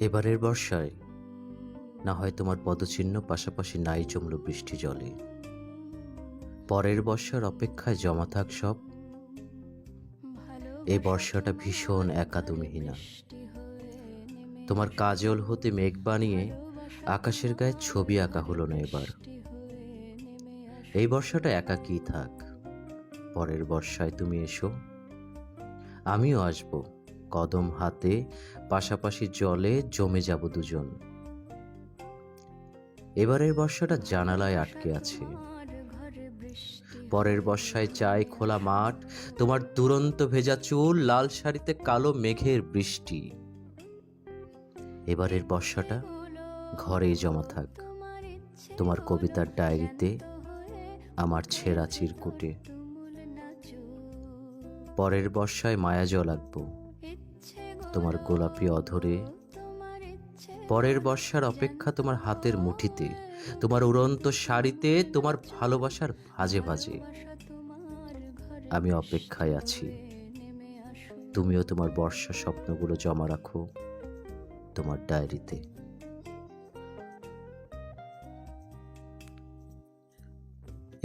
এবারের বর্ষায়। না হয় তোমার পদচিহ্ন পাশাপাশি নাই জমল বৃষ্টি জলে। পরের বর্ষার অপেক্ষায় জমা থাক সব। এই বর্ষাটা ভীষণ একা তুমিহীনা তোমার কাজল হতে মেঘ বানিয়ে আকাশের গায়ে ছবি আঁকা হলো না এবার। এই বর্ষাটা একা কি থাক। পরের বর্ষায় তুমি এসো। আমিও আসব। কদম হাতে, পাশাপাশি জলে জমে যাব দুজন। এবারের বর্ষাটা জানালায় আটকে আছে। পরের বর্ষায় চাই খোলা মাঠ, তোমার দুরন্ত ভেজা চুল, লাল শাড়িতে কালো মেঘের বৃষ্টি। এবারের বর্ষাটা ঘরেই জমা থাক। তোমার কবিতার ডায়েরিতে, আমার ছেঁড়া চিরকুটে। পরের বর্ষায় মায়া জল আঁকবো। তোমার গোলাপি অধরে। পরের বর্ষার অপেক্ষা তোমার হাতের মুঠিতে, তোমার উড়ন্ত শাড়িতে, তোমার ভালোবাসার ভাজে ভাজে। আমি অপেক্ষায় আছি। তুমিও তোমার বর্ষা স্বপ্নগুলো জমা রাখো তোমার ডায়েরিতে।